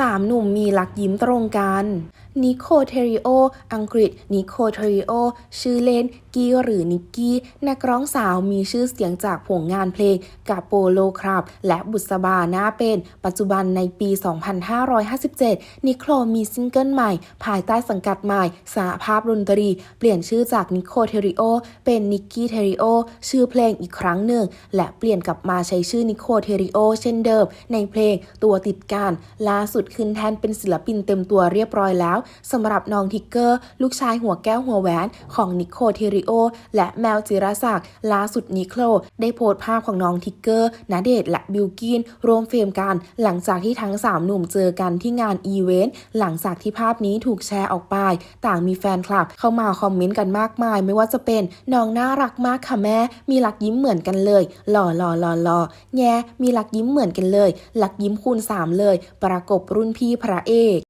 สามหนุ่มมีลักยิ้มตรงกัน นิโคเทริโอ อังกฤษ นิโคเทริโอ ชื่อเล่น กี้หรือนิกกี้ นักร้องสาวมีชื่อเสียงจากผลงานเพลงกาโปโลครับ และบุษบาหน้าเป็น ปัจจุบันในปี 2557 นิโคลมีซิงเกิลใหม่ ภายใต้สังกัดใหม่สหภาพดนตรี เปลี่ยนชื่อจากนิโคเทริโอ เป็นนิกกี้เทริโอ ชื่อเพลงอีกครั้งหนึ่ง และเปลี่ยนกลับมาใช้ชื่อนิโคเทริโอ เช่นเดิม ในเพลงตัวติดกันล่าสุดขึ้นแทนเป็นศิลปินเต็มตัวเรียบร้อยแล้วสำหรับน้องทิกเกอร์ ลูกชายหัวแก้วหัวแหวนของนิโคเทริโอ และแมวจิรศักดิ์ล่าสุดนิโคลได้โพสต์ภาพของน้องทิกเกอร์ณเดชและบิลกินรวมเฟรมกัน หลังจากที่ทั้ง 3 หนุ่มเจอกันที่งานอีเวนต์หลังจากที่ภาพนี้ถูกแชร์ออกไป ต่างมีแฟนคลับ เข้ามาคอมเมนต์กันมากมาย ไม่ว่าจะเป็นน้องน่ารักมากค่ะแม่มีหลักยิ้มเหมือนกันเลย หล่อหล่อหล่อหล่อแง่มีหลักยิ้มเหมือนกันเลย หลักยิ้มคูณสามเลย ประกบรุ่นพี่พระเอก